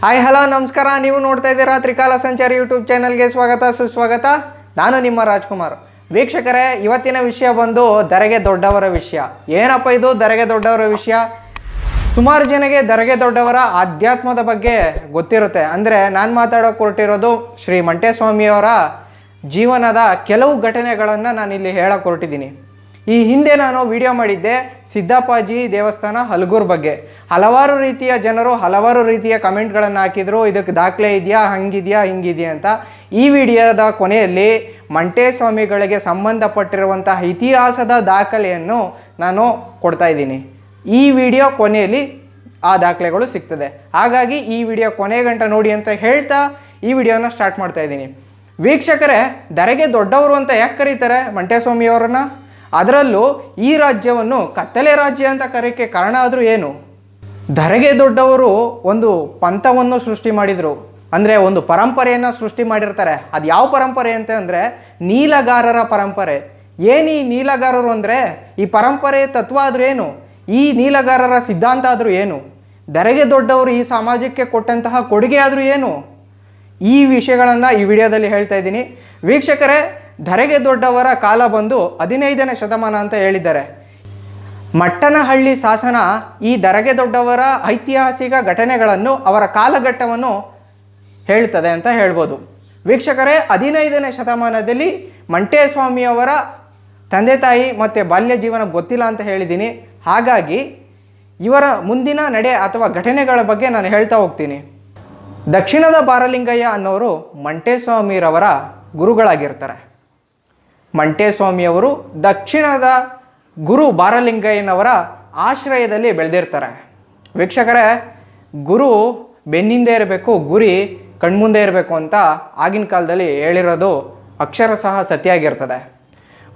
Hi hello ನಮಸ್ಕಾರ. ನೀವು ನೋಡ್ತಾ ಇದ್ದೀರಾ ತ್ರಿಕಾಲ ಸಂಚಾರಿ ಯೂಟ್ಯೂಬ್ ಚಾನಲ್ಗೆ ಸ್ವಾಗತ, ಸುಸ್ವಾಗತ. ನಾನು ನಿಮ್ಮ ರಾಜ್ಕುಮಾರ್. ವೀಕ್ಷಕರೇ, ಇವತ್ತಿನ ವಿಷಯ ಬಂದು ದರೆಗೆ ದೊಡ್ಡವರ ವಿಷಯ. ಏನಪ್ಪ ಇದು ದರೆಗೆ ದೊಡ್ಡವರ ವಿಷಯ? ಸುಮಾರು ಜನಗೆ ದರೆಗೆ ದೊಡ್ಡವರ ಆಧ್ಯಾತ್ಮದ ಬಗ್ಗೆ ಗೊತ್ತಿರುತ್ತೆ. ಅಂದರೆ ನಾನು ಮಾತಾಡೋಕೆ ಹೊರಟಿರೋದು ಶ್ರೀ ಮಂಟೇಸ್ವಾಮಿಯವರ ಜೀವನದ ಕೆಲವು ಘಟನೆಗಳನ್ನು ನಾನಿಲ್ಲಿ ಹೇಳಕ್ಕೆ ಹೊರಟಿದ್ದೀನಿ. ಈ ಹಿಂದೆ ನಾನು ವಿಡಿಯೋ ಮಾಡಿದ್ದೆ ಸಿದ್ದಪ್ಪಾಜಿ ದೇವಸ್ಥಾನ ಹಲಗೂರ್ ಬಗ್ಗೆ. ಹಲವಾರು ರೀತಿಯ ಜನರು ಹಲವಾರು ರೀತಿಯ ಕಮೆಂಟ್ಗಳನ್ನು ಹಾಕಿದರು, ಇದಕ್ಕೆ ದಾಖಲೆ ಇದೆಯಾ? ಹಂಗಿದೆಯಾ? ಹಿಂಗಿದೆಯಾ? ಅಂತ. ಈ ವಿಡಿಯೋದ ಕೊನೆಯಲ್ಲಿ ಮಂಟೇಸ್ವಾಮಿಗಳಿಗೆ ಸಂಬಂಧಪಟ್ಟಿರುವಂತಹ ಇತಿಹಾಸದ ದಾಖಲೆಯನ್ನು ನಾನು ಕೊಡ್ತಾ ಇದ್ದೀನಿ. ಈ ವಿಡಿಯೋ ಕೊನೆಯಲ್ಲಿ ಆ ದಾಖಲೆಗಳು ಸಿಗ್ತದೆ. ಹಾಗಾಗಿ ಈ ವಿಡಿಯೋ ಕೊನೆ ಗಂಟ ನೋಡಿ ಅಂತ ಹೇಳ್ತಾ ಈ ವಿಡಿಯೋನ ಸ್ಟಾರ್ಟ್ ಮಾಡ್ತಾ ಇದ್ದೀನಿ. ವೀಕ್ಷಕರೇ ದರೆಗೆ ದೊಡ್ಡವರು ಅಂತ ಯಾಕೆ ಕರೀತಾರೆ ಮಂಟೇಸ್ವಾಮಿಯವರನ್ನ? ಅದರಲ್ಲೂ ಈ ರಾಜ್ಯವನ್ನು ಕತ್ತಲೆ ರಾಜ್ಯ ಅಂತ ಕರೆಯೋಕ್ಕೆ ಕಾರಣ ಆದರೂ ಏನು? ಧರೆಗೆ ದೊಡ್ಡವರು ಒಂದು ಪಂಥವನ್ನು ಸೃಷ್ಟಿ ಮಾಡಿದರು. ಅಂದರೆ ಒಂದು ಪರಂಪರೆಯನ್ನು ಸೃಷ್ಟಿ ಮಾಡಿರ್ತಾರೆ. ಅದು ಯಾವ ಪರಂಪರೆ ಅಂತ ಅಂದರೆ ನೀಲಗಾರರ ಪರಂಪರೆ. ಏನು ಈ ನೀಲಗಾರರು ಅಂದರೆ? ಈ ಪರಂಪರೆ ತತ್ವ ಆದರೂ ಏನು? ಈ ನೀಲಗಾರರ ಸಿದ್ಧಾಂತ ಆದರೂ ಏನು? ಧರೆಗೆ ದೊಡ್ಡವರು ಈ ಸಮಾಜಕ್ಕೆ ಕೊಟ್ಟಂತಹ ಕೊಡುಗೆ ಆದರೂ ಏನು? ಈ ವಿಷಯಗಳನ್ನು ಈ ವಿಡಿಯೋದಲ್ಲಿ ಹೇಳ್ತಾ ಇದ್ದೀನಿ. ವೀಕ್ಷಕರೇ ಧರೆಗೆ ದೊಡ್ಡವರ ಕಾಲ ಬಂದು ಹದಿನೈದನೇ ಶತಮಾನ ಅಂತ ಹೇಳಿದ್ದಾರೆ. ಮಟ್ಟನಹಳ್ಳಿ ಶಾಸನ ಈ ದರಗೆ ದೊಡ್ಡವರ ಐತಿಹಾಸಿಕ ಘಟನೆಗಳನ್ನು ಅವರ ಕಾಲಘಟ್ಟವನ್ನು ಹೇಳ್ತದೆ ಅಂತ ಹೇಳ್ಬೋದು. ವೀಕ್ಷಕರೇ, ಹದಿನೈದನೇ ಶತಮಾನದಲ್ಲಿ ಮಂಟೇಸ್ವಾಮಿಯವರ ತಂದೆ ತಾಯಿ ಮತ್ತು ಬಾಲ್ಯ ಜೀವನ ಗೊತ್ತಿಲ್ಲ ಅಂತ ಹೇಳಿದ್ದೀನಿ. ಹಾಗಾಗಿ ಇವರ ಮುಂದಿನ ನಡೆ ಅಥವಾ ಘಟನೆಗಳ ಬಗ್ಗೆ ನಾನು ಹೇಳ್ತಾ ಹೋಗ್ತೀನಿ. ದಕ್ಷಿಣದ ಬಾರಲಿಂಗಯ್ಯ ಅನ್ನೋರು ಮಂಟೇಸ್ವಾಮಿರವರ ಗುರುಗಳಾಗಿರ್ತಾರೆ. ಮಂಟೇಸ್ವಾಮಿಯವರು ದಕ್ಷಿಣದ ಗುರು ಬಾರಲಿಂಗಯ್ಯನವರ ಆಶ್ರಯದಲ್ಲಿ ಬೆಳೆದಿರ್ತಾರೆ. ವೀಕ್ಷಕರೇ, ಗುರು ಬೆನ್ನಿಂದೆ ಇರಬೇಕು, ಗುರಿ ಕಣ್ಮುಂದೆ ಇರಬೇಕು ಅಂತ ಆಗಿನ ಕಾಲದಲ್ಲಿ ಹೇಳಿರೋದು ಅಕ್ಷರ ಸಹ ಸತ್ಯ ಆಗಿರ್ತದೆ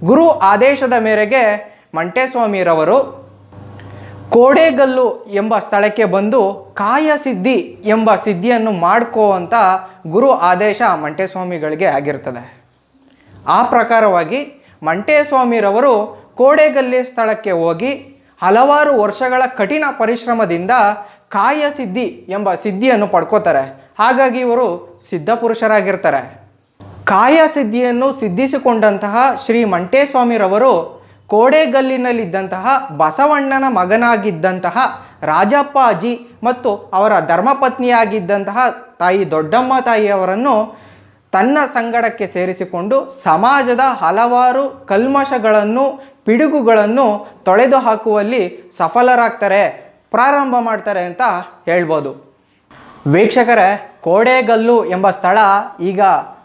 ಗುರು ಆದೇಶದ ಮೇರೆಗೆ ಮಂಟೇಸ್ವಾಮಿರವರು ಕೋಡೆಗಲ್ಲು ಎಂಬ ಸ್ಥಳಕ್ಕೆ ಬಂದು ಕಾಯ ಸಿದ್ಧಿ ಎಂಬ ಸಿದ್ಧಿಯನ್ನು ಮಾಡ್ಕೋ ಅಂತ ಗುರು ಆದೇಶ ಮಂಟೇಸ್ವಾಮಿಗಳಿಗೆ ಆಗಿರ್ತದೆ. ಆ ಪ್ರಕಾರವಾಗಿ ಮಂಟೇಸ್ವಾಮಿರವರು ಕೋಡೆಗಲ್ಲಿ ಸ್ಥಳಕ್ಕೆ ಹೋಗಿ ಹಲವಾರು ವರ್ಷಗಳ ಕಠಿಣ ಪರಿಶ್ರಮದಿಂದ ಕಾಯ ಸಿದ್ಧಿ ಎಂಬ ಸಿದ್ಧಿಯನ್ನು ಪಡ್ಕೋತಾರೆ. ಹಾಗಾಗಿ ಇವರು ಸಿದ್ಧಪುರುಷರಾಗಿರ್ತಾರೆ ಕಾಯ ಸಿದ್ಧಿಯನ್ನು ಸಿದ್ಧಿಸಿಕೊಂಡಂತಹ ಶ್ರೀ ಮಂಟೇಸ್ವಾಮಿರವರು ಕೋಡೆಗಲ್ಲಿನಲ್ಲಿದ್ದಂತಹ ಬಸವಣ್ಣನ ಮಗನಾಗಿದ್ದಂತಹ ರಾಜಪ್ಪಾಜಿ ಮತ್ತು ಅವರ ಧರ್ಮಪತ್ನಿಯಾಗಿದ್ದಂತಹ ತಾಯಿ ದೊಡ್ಡಮ್ಮ ತಾಯಿಯವರನ್ನು ತನ್ನ ಸಂಗಡಕ್ಕೆ ಸೇರಿಸಿಕೊಂಡು ಸಮಾಜದ ಹಲವಾರು ಕಲ್ಮಶಗಳನ್ನು, ಪಿಡುಗುಗಳನ್ನು ತೊಳೆದು ಹಾಕುವಲ್ಲಿ ಸಫಲರಾಗ್ತಾರೆ, ಪ್ರಾರಂಭ ಮಾಡ್ತಾರೆ ಅಂತ ಹೇಳ್ಬೋದು. ವೀಕ್ಷಕರೇ, ಕೋಡೇಗಲ್ಲು ಎಂಬ ಸ್ಥಳ ಈಗ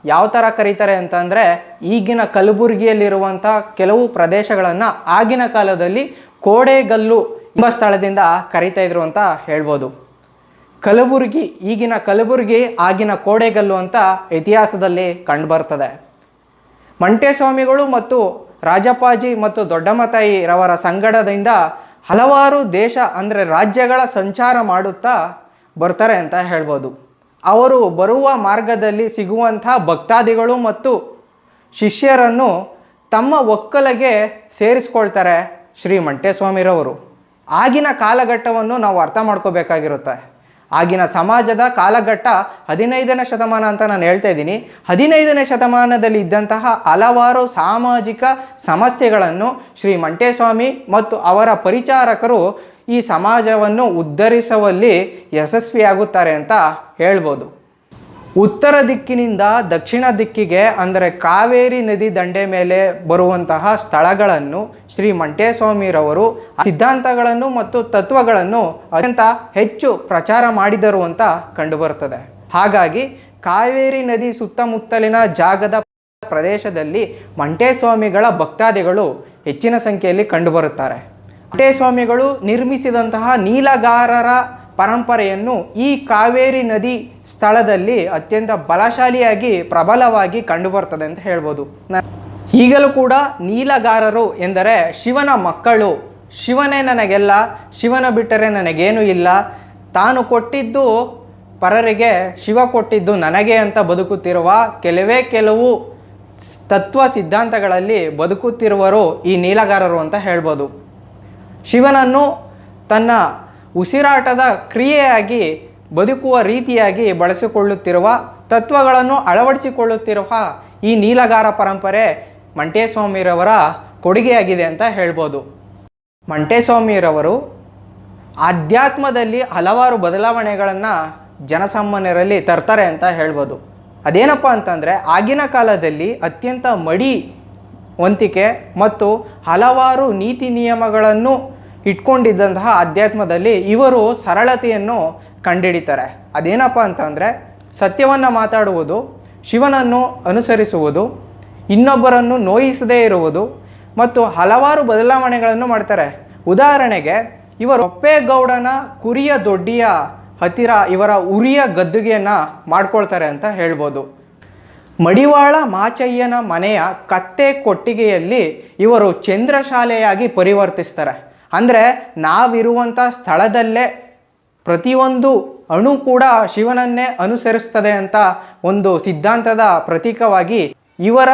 ಯಾವ ಥರ ಕರೀತಾರೆ ಅಂತಂದರೆ, ಈಗಿನ ಕಲಬುರಗಿಯಲ್ಲಿರುವಂಥ ಕೆಲವು ಪ್ರದೇಶಗಳನ್ನು ಆಗಿನ ಕಾಲದಲ್ಲಿ ಕೋಡೇಗಲ್ಲು ಎಂಬ ಸ್ಥಳದಿಂದ ಕರೀತಾ ಇದ್ರು ಅಂತ ಹೇಳ್ಬೋದು. ಕಲಬುರಗಿ, ಈಗಿನ ಕಲಬುರಗಿ, ಆಗಿನ ಕೋಡೆಗಲ್ಲು ಅಂತ ಇತಿಹಾಸದಲ್ಲಿ ಕಂಡುಬರ್ತದೆ. ಮಂಟೇಸ್ವಾಮಿಗಳು ಮತ್ತು ರಾಜಪ್ಪಾಜಿ ಮತ್ತು ದೊಡ್ಡಮ್ಮ ತಾಯಿ ರವರ ಸಂಗಡದಿಂದ ಹಲವಾರು ದೇಶ, ಅಂದರೆ ರಾಜ್ಯಗಳ ಸಂಚಾರ ಮಾಡುತ್ತಾ ಬರ್ತಾರೆ ಅಂತ ಹೇಳ್ಬೋದು. ಅವರು ಬರುವ ಮಾರ್ಗದಲ್ಲಿ ಸಿಗುವಂಥ ಭಕ್ತಾದಿಗಳು ಮತ್ತು ಶಿಷ್ಯರನ್ನು ತಮ್ಮ ಒಕ್ಕಲಿಗೆ ಸೇರಿಸ್ಕೊಳ್ತಾರೆ ಶ್ರೀ ಮಂಟೇಸ್ವಾಮಿರವರು ಆಗಿನ ಕಾಲಘಟ್ಟವನ್ನು ನಾವು ಅರ್ಥ ಮಾಡ್ಕೋಬೇಕಾಗಿರುತ್ತೆ. ಆಗಿನ ಸಮಾಜದ ಕಾಲಘಟ್ಟ ಹದಿನೈದನೇ ಶತಮಾನ ಅಂತ ನಾನು ಹೇಳ್ತಾ ಇದ್ದೀನಿ. ಹದಿನೈದನೇ ಶತಮಾನದಲ್ಲಿ ಇದ್ದಂತಹ ಹಲವಾರು ಸಾಮಾಜಿಕ ಸಮಸ್ಯೆಗಳನ್ನು ಶ್ರೀ ಮಂಟೇಸ್ವಾಮಿ ಮತ್ತು ಅವರ ಪರಿಚಾರಕರು ಈ ಸಮಾಜವನ್ನು ಉದ್ಧರಿಸುವಲ್ಲಿ ಯಶಸ್ವಿಯಾಗುತ್ತಾರೆ ಅಂತ ಹೇಳ್ಬೋದು. ಉತ್ತರ ದಿಕ್ಕಿನಿಂದ ದಕ್ಷಿಣ ದಿಕ್ಕಿಗೆ, ಅಂದರೆ ಕಾವೇರಿ ನದಿ ದಂಡೆ ಮೇಲೆ ಬರುವಂತಹ ಸ್ಥಳಗಳನ್ನು ಶ್ರೀ ಮಂಟೇಸ್ವಾಮಿರವರು ಸಿದ್ಧಾಂತಗಳನ್ನು ಮತ್ತು ತತ್ವಗಳನ್ನು ಅತ್ಯಂತ ಹೆಚ್ಚು ಪ್ರಚಾರ ಮಾಡಿದರು ಅಂತ ಕಂಡುಬರುತ್ತದೆ. ಹಾಗಾಗಿ ಕಾವೇರಿ ನದಿ ಸುತ್ತಮುತ್ತಲಿನ ಜಾಗದ ಪ್ರದೇಶದಲ್ಲಿ ಮಂಟೇಸ್ವಾಮಿಗಳ ಭಕ್ತಾದಿಗಳು ಹೆಚ್ಚಿನ ಸಂಖ್ಯೆಯಲ್ಲಿ ಕಂಡುಬರುತ್ತಾರೆ. ಮಂಟೇಸ್ವಾಮಿಗಳು ನಿರ್ಮಿಸಿದಂತಹ ನೀಲಗಾರರ ಪರಂಪರೆಯನ್ನು ಈ ಕಾವೇರಿ ನದಿ ಸ್ಥಳದಲ್ಲಿ ಅತ್ಯಂತ ಬಲಶಾಲಿಯಾಗಿ ಪ್ರಬಲವಾಗಿ ಕಂಡುಬರ್ತದೆ ಅಂತ ಹೇಳ್ಬೋದು. ಈಗಲೂ ಕೂಡ ನೀಲಗಾರರು ಎಂದರೆ ಶಿವನ ಮಕ್ಕಳು. ಶಿವನೇ ನನಗೆಲ್ಲ, ಶಿವನ ಬಿಟ್ಟರೆ ನನಗೇನು ಇಲ್ಲ. ತಾನು ಕೊಟ್ಟಿದ್ದು ಪರರಿಗೆ ಶಿವ ಕೊಟ್ಟಿದ್ದು ನನಗೆ ಅಂತ ಬದುಕುತ್ತಿರುವ ಕೆಲವೇ ಕೆಲವು ತತ್ವ ಸಿದ್ಧಾಂತಗಳಲ್ಲಿ ಬದುಕುತ್ತಿರುವರು ಈ ನೀಲಗಾರರು ಅಂತ ಹೇಳ್ಬೋದು. ಶಿವನನ್ನು ತನ್ನ ಉಸಿರಾಟದ ಕ್ರಿಯೆಯಾಗಿ, ಬದುಕುವ ರೀತಿಯಾಗಿ ಬಳಸಿಕೊಳ್ಳುತ್ತಿರುವ, ತತ್ವಗಳನ್ನು ಅಳವಡಿಸಿಕೊಳ್ಳುತ್ತಿರುವ ಈ ನೀಲಗಾರ ಪರಂಪರೆ ಮಂಟೇಸ್ವಾಮಿರವರ ಕೊಡುಗೆಯಾಗಿದೆ ಅಂತ ಹೇಳ್ಬೋದು. ಮಂಟೇಸ್ವಾಮಿರವರು ಆಧ್ಯಾತ್ಮದಲ್ಲಿ ಹಲವಾರು ಬದಲಾವಣೆಗಳನ್ನು ಜನಸಾಮಾನ್ಯರಲ್ಲಿ ತರ್ತಾರೆ ಅಂತ ಹೇಳ್ಬೋದು. ಅದೇನಪ್ಪ ಅಂತಂದರೆ, ಆಗಿನ ಕಾಲದಲ್ಲಿ ಅತ್ಯಂತ ಮಡಿ ವಂತಿಕೆ ಮತ್ತು ಹಲವಾರು ನೀತಿ ನಿಯಮಗಳನ್ನು ಇಟ್ಕೊಂಡಿದ್ದಂತಹ ಅಧ್ಯಾತ್ಮದಲ್ಲಿ ಇವರು ಸರಳತೆಯನ್ನು ಕಂಡಿಡಿತಾರೆ. ಅದೇನಪ್ಪ ಅಂತಂದರೆ ಸತ್ಯವನ್ನು ಮಾತಾಡುವುದು, ಶಿವನನ್ನು ಅನುಸರಿಸುವುದು, ಇನ್ನೊಬ್ಬರನ್ನು ನೋಯಿಸದೇ ಇರುವುದು ಮತ್ತು ಹಲವಾರು ಬದಲಾವಣೆಗಳನ್ನು ಮಾಡ್ತಾರೆ. ಉದಾಹರಣೆಗೆ, ಇವರು ಒಪ್ಪೇಗೌಡನ ಕುರಿಯ ದೊಡ್ಡಿಯ ಹತ್ತಿರ ಇವರ ಉರಿಯ ಗದ್ದುಗೆಯನ್ನು ಮಾಡ್ಕೊಳ್ತಾರೆ ಅಂತ ಹೇಳ್ಬೋದು. ಮಡಿವಾಳ ಮಾಚಯ್ಯನ ಮನೆಯ ಕತ್ತೆ ಕೊಟ್ಟಿಗೆಯಲ್ಲಿ ಇವರು ಚಂದ್ರಶಾಲೆಯಾಗಿ ಪರಿವರ್ತಿಸ್ತಾರೆ. ಅಂದರೆ ನಾವಿರುವಂಥ ಸ್ಥಳದಲ್ಲೇ ಪ್ರತಿಯೊಂದು ಅಣು ಕೂಡ ಶಿವನನ್ನೇ ಅನುಸರಿಸ್ತದೆ ಅಂತ ಒಂದು ಸಿದ್ಧಾಂತದ ಪ್ರತೀಕವಾಗಿ ಇವರ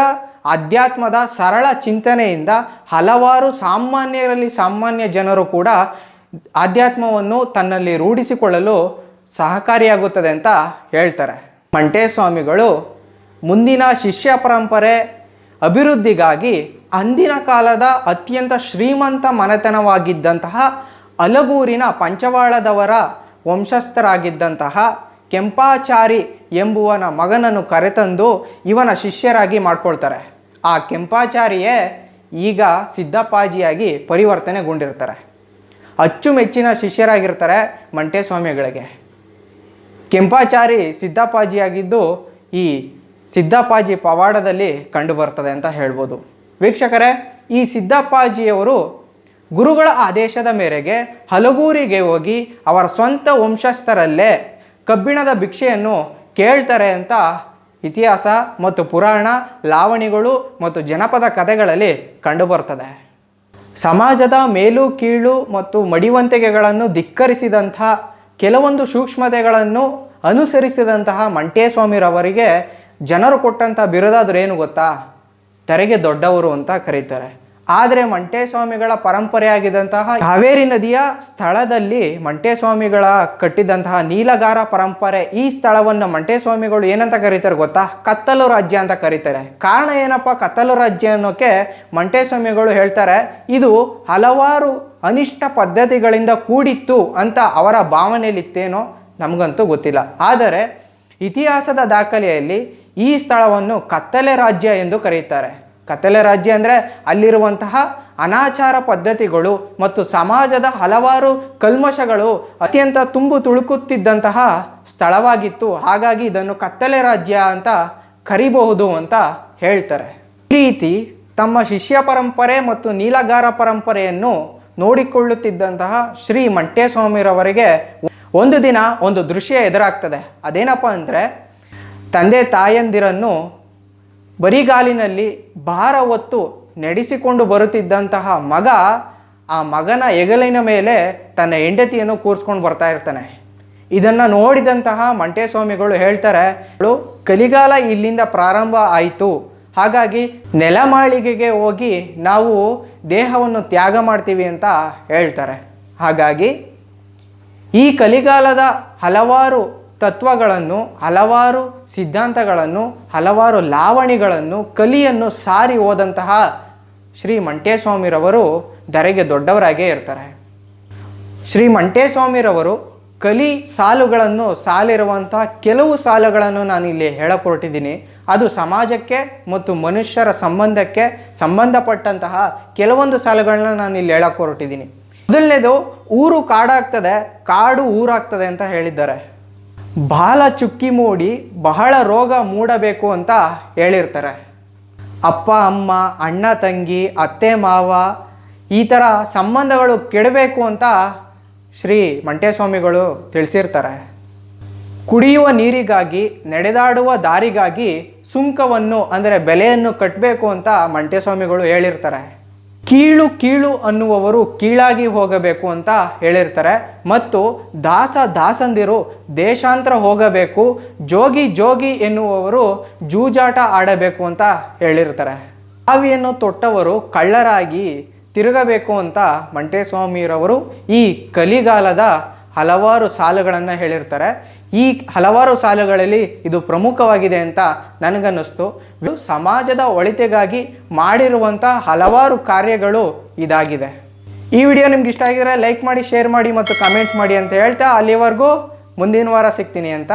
ಅಧ್ಯಾತ್ಮದ ಸರಳ ಚಿಂತನೆಯಿಂದ ಹಲವಾರು ಸಾಮಾನ್ಯರಲ್ಲಿ ಸಾಮಾನ್ಯ ಜನರು ಕೂಡ ಆಧ್ಯಾತ್ಮವನ್ನು ತನ್ನಲ್ಲಿ ರೂಢಿಸಿಕೊಳ್ಳಲು ಸಹಕಾರಿಯಾಗುತ್ತದೆ ಅಂತ ಹೇಳ್ತಾರೆ. ಮಂಟೇಸ್ವಾಮಿಗಳು ಮುಂದಿನ ಶಿಷ್ಯ ಪರಂಪರೆ ಅಭಿವೃದ್ಧಿಗಾಗಿ ಅಂದಿನ ಕಾಲದ ಅತ್ಯಂತ ಶ್ರೀಮಂತ ಮನೆತನವಾಗಿದ್ದಂತಹ ಅಲಗೂರಿನ ಪಂಚವಾಳದವರ ವಂಶಸ್ಥರಾಗಿದ್ದಂತಹ ಕೆಂಪಾಚಾರಿ ಎಂಬುವನ ಮಗನನ್ನು ಕರೆತಂದು ಇವನ ಶಿಷ್ಯರಾಗಿ ಮಾಡ್ಕೊಳ್ತಾರೆ. ಆ ಕೆಂಪಾಚಾರಿಯೇ ಈಗ ಸಿದ್ದಪ್ಪಾಜಿಯಾಗಿ ಪರಿವರ್ತನೆಗೊಂಡಿರ್ತಾರೆ. ಅಚ್ಚುಮೆಚ್ಚಿನ ಶಿಷ್ಯರಾಗಿರ್ತಾರೆ ಮಂಟೇಸ್ವಾಮಿಗಳಿಗೆ ಕೆಂಪಾಚಾರಿ ಸಿದ್ದಪ್ಪಾಜಿಯಾಗಿದ್ದು ಈ ಸಿದ್ದಪ್ಪಾಜಿ ಪವಾಡದಲ್ಲಿ ಕಂಡುಬರ್ತದೆ ಅಂತ ಹೇಳ್ಬೋದು. ವೀಕ್ಷಕರೇ, ಈ ಸಿದ್ದಪ್ಪಾಜಿಯವರು ಗುರುಗಳ ಆದೇಶದ ಮೇರೆಗೆ ಹಲಗೂರಿಗೆ ಹೋಗಿ ಅವರ ಸ್ವಂತ ವಂಶಸ್ಥರಲ್ಲೇ ಕಬ್ಬಿಣದ ಭಿಕ್ಷೆಯನ್ನು ಕೇಳ್ತಾರೆ ಅಂತ ಇತಿಹಾಸ ಮತ್ತು ಪುರಾಣ, ಲಾವಣಿಗಳು ಮತ್ತು ಜನಪದ ಕಥೆಗಳಲ್ಲಿ ಕಂಡುಬರ್ತದೆ. ಸಮಾಜದ ಮೇಲು, ಕೀಳು ಮತ್ತು ಮಡಿವಂತಿಕೆಗಳನ್ನು ಧಿಕ್ಕರಿಸಿದಂಥ ಕೆಲವೊಂದು ಸೂಕ್ಷ್ಮತೆಗಳನ್ನು ಅನುಸರಿಸಿದಂತಹ ಮಂಟೇಸ್ವಾಮಿರವರಿಗೆ ಜನರು ಕೊಟ್ಟಂಥ ಬಿರುದಾದ್ರೇನು ಗೊತ್ತಾ? ತೆರೆಗೆ ದೊಡ್ಡವರು ಅಂತ ಕರೀತಾರೆ. ಆದರೆ ಮಂಟೇಸ್ವಾಮಿಗಳ ಪರಂಪರೆಯಾಗಿದ್ದಂತಹ ಹಾವೇರಿ ನದಿಯ ಸ್ಥಳದಲ್ಲಿ ಮಂಟೇಸ್ವಾಮಿಗಳ ಕಟ್ಟಿದಂತಹ ನೀಲಗಾರ ಪರಂಪರೆ ಈ ಸ್ಥಳವನ್ನು ಮಂಟೇಸ್ವಾಮಿಗಳು ಏನಂತ ಕರೀತಾರೆ ಗೊತ್ತಾ? ಕತ್ತಲು ರಾಜ್ಯ ಅಂತ ಕರೀತಾರೆ. ಕಾರಣ ಏನಪ್ಪ? ಕತ್ತಲು ರಾಜ್ಯ ಅನ್ನೋಕೆ ಮಂಟೇಸ್ವಾಮಿಗಳು ಹೇಳ್ತಾರೆ, ಇದು ಹಲವಾರು ಅನಿಷ್ಟ ಪದ್ಧತಿಗಳಿಂದ ಕೂಡಿತ್ತು ಅಂತ ಅವರ ಭಾವನೆಯಲ್ಲಿತ್ತೇನೋ ನಮಗಂತೂ ಗೊತ್ತಿಲ್ಲ. ಆದರೆ ಇತಿಹಾಸದ ದಾಖಲೆಯಲ್ಲಿ ಈ ಸ್ಥಳವನ್ನು ಕತ್ತಲೆ ರಾಜ್ಯ ಎಂದು ಕರೆಯುತ್ತಾರೆ. ಕತ್ತಲೆ ರಾಜ್ಯ ಅಂದರೆ ಅಲ್ಲಿರುವಂತಹ ಅನಾಚಾರ ಪದ್ಧತಿಗಳು ಮತ್ತು ಸಮಾಜದ ಹಲವಾರು ಕಲ್ಮಶಗಳು ಅತ್ಯಂತ ತುಂಬು ತುಳುಕುತ್ತಿದ್ದಂತಹ ಸ್ಥಳವಾಗಿತ್ತು. ಹಾಗಾಗಿ ಇದನ್ನು ಕತ್ತಲೆ ರಾಜ್ಯ ಅಂತ ಕರಿಬಹುದು ಅಂತ ಹೇಳ್ತಾರೆ. ಈ ರೀತಿ ತಮ್ಮ ಶಿಷ್ಯ ಪರಂಪರೆ ಮತ್ತು ನೀಲಗಾರ ಪರಂಪರೆಯನ್ನು ನೋಡಿಕೊಳ್ಳುತ್ತಿದ್ದಂತಹ ಶ್ರೀ ಮಂಟೇಸ್ವಾಮಿರವರಿಗೆ ಒಂದು ದಿನ ಒಂದು ದೃಶ್ಯ ಎದುರಾಗ್ತದೆ. ಅದೇನಪ್ಪ ಅಂದರೆ ತಂದೆ ತಾಯಂದಿರನ್ನು ಬರಿಗಾಲಿನಲ್ಲಿ ಭಾರ ಹೊತ್ತು ನಡೆಸಿಕೊಂಡು ಬರುತ್ತಿದ್ದಂತಹ ಮಗ ಆ ಮಗನ ಹೆಗಲಿನ ಮೇಲೆ ತನ್ನ ಹೆಂಡತಿಯನ್ನು ಕೂರಿಸ್ಕೊಂಡು ಬರ್ತಾ ಇರ್ತಾನೆ. ಇದನ್ನು ನೋಡಿದಂತಹ ಮಂಟೇಸ್ವಾಮಿಗಳು ಹೇಳ್ತಾರೆ ಕಲಿಗಾಲ ಇಲ್ಲಿಂದ ಪ್ರಾರಂಭ ಆಯಿತು. ಹಾಗಾಗಿ ನೆಲಮಾಳಿಗೆಗೆ ಹೋಗಿ ನಾವು ದೇಹವನ್ನು ತ್ಯಾಗ ಮಾಡ್ತೀವಿ ಅಂತ ಹೇಳ್ತಾರೆ. ಹಾಗಾಗಿ ಈ ಕಲಿಗಾಲದ ಹಲವಾರು ತತ್ವಗಳನ್ನು, ಹಲವಾರು ಸಿದ್ಧಾಂತಗಳನ್ನು, ಹಲವಾರು ಲಾವಣಿಗಳನ್ನು, ಕಲಿಯನ್ನು ಸಾರಿ ಹೋದಂತಹ ಶ್ರೀ ಮಂಟೇಸ್ವಾಮಿರವರು ಧರೆಗೆ ದೊಡ್ಡವರಾಗೇ ಇರ್ತಾರೆ. ಶ್ರೀ ಮಂಟೇಸ್ವಾಮಿರವರು ಕಲಿ ಸಾಲುಗಳನ್ನು ಸಾಲಿರುವಂತಹ ಕೆಲವು ಸಾಲುಗಳನ್ನು ನಾನು ಇಲ್ಲಿ ಹೇಳಕೊಟ್ಟಿದ್ದೀನಿ. ಅದು ಸಮಾಜಕ್ಕೆ ಮತ್ತು ಮನುಷ್ಯರ ಸಂಬಂಧಕ್ಕೆ ಸಂಬಂಧಪಟ್ಟಂತಹ ಕೆಲವೊಂದು ಸಾಲುಗಳನ್ನ ನಾನು ಇಲ್ಲಿ ಹೇಳಕ್ಕೆ ಹೊರಟಿದ್ದೀನಿ ಮೊದಲನೇದು ಊರು ಕಾಡಾಗ್ತದೆ, ಕಾಡು ಊರಾಗ್ತದೆ ಅಂತ ಹೇಳಿದ್ದಾರೆ. ಬಾಲ ಚುಕ್ಕಿ ಮೂಡಿ ಬಹಳ ರೋಗ ಮೂಡಬೇಕು ಅಂತ ಹೇಳಿರ್ತಾರೆ. ಅಪ್ಪ, ಅಮ್ಮ, ಅಣ್ಣ, ತಂಗಿ, ಅತ್ತೆ, ಮಾವ ಈ ಥರ ಸಂಬಂಧಗಳು ಕೆಡಬೇಕು ಅಂತ ಶ್ರೀ ಮಂಟೇಸ್ವಾಮಿಗಳು ತಿಳಿಸಿರ್ತಾರೆ. ಕುಡಿಯುವ ನೀರಿಗಾಗಿ, ನಡೆದಾಡುವ ದಾರಿಗಾಗಿ ಸುಂಕವನ್ನು, ಅಂದರೆ ಬೆಲೆಯನ್ನು ಕಟ್ಟಬೇಕು ಅಂತ ಮಂಟೇಸ್ವಾಮಿಗಳು ಹೇಳಿರ್ತಾರೆ. ಕೀಳು ಕೀಳು ಅನ್ನುವವರು ಕೀಳಾಗಿ ಹೋಗಬೇಕು ಅಂತ ಹೇಳಿರ್ತಾರೆ. ಮತ್ತು ದಾಸ ದಾಸಂದಿರು ದೇಶಾಂತರ ಹೋಗಬೇಕು, ಜೋಗಿ ಜೋಗಿ ಎನ್ನುವವರು ಜೂಜಾಟ ಆಡಬೇಕು ಅಂತ ಹೇಳಿರ್ತಾರೆ. ಬಾವಿಯನ್ನು ತೊಟ್ಟವರು ಕಳ್ಳರಾಗಿ ತಿರುಗಬೇಕು ಅಂತ ಮಂಟೇಸ್ವಾಮಿರವರು ಈ ಕಲಿಗಾಲದ ಹಲವಾರು ಸಾಲುಗಳನ್ನು ಹೇಳಿರ್ತಾರೆ. ಈ ಹಲವಾರು ಸಾಲುಗಳಲ್ಲಿ ಇದು ಪ್ರಮುಖವಾಗಿದೆ ಅಂತ ನನಗನ್ನಿಸ್ತು. ಸಮಾಜದ ಒಳಿತೆಗಾಗಿ ಮಾಡಿರುವಂಥ ಹಲವಾರು ಕಾರ್ಯಗಳು ಇದಾಗಿದೆ. ಈ ವಿಡಿಯೋ ನಿಮ್ಗೆ ಇಷ್ಟ ಆಗಿದ್ರೆ ಲೈಕ್ ಮಾಡಿ, ಶೇರ್ ಮಾಡಿ ಮತ್ತು ಕಮೆಂಟ್ ಮಾಡಿ ಅಂತ ಹೇಳ್ತಾ ಅಲ್ಲಿವರೆಗೂ ಮುಂದಿನ ವಾರ ಸಿಗ್ತೀನಿ ಅಂತ.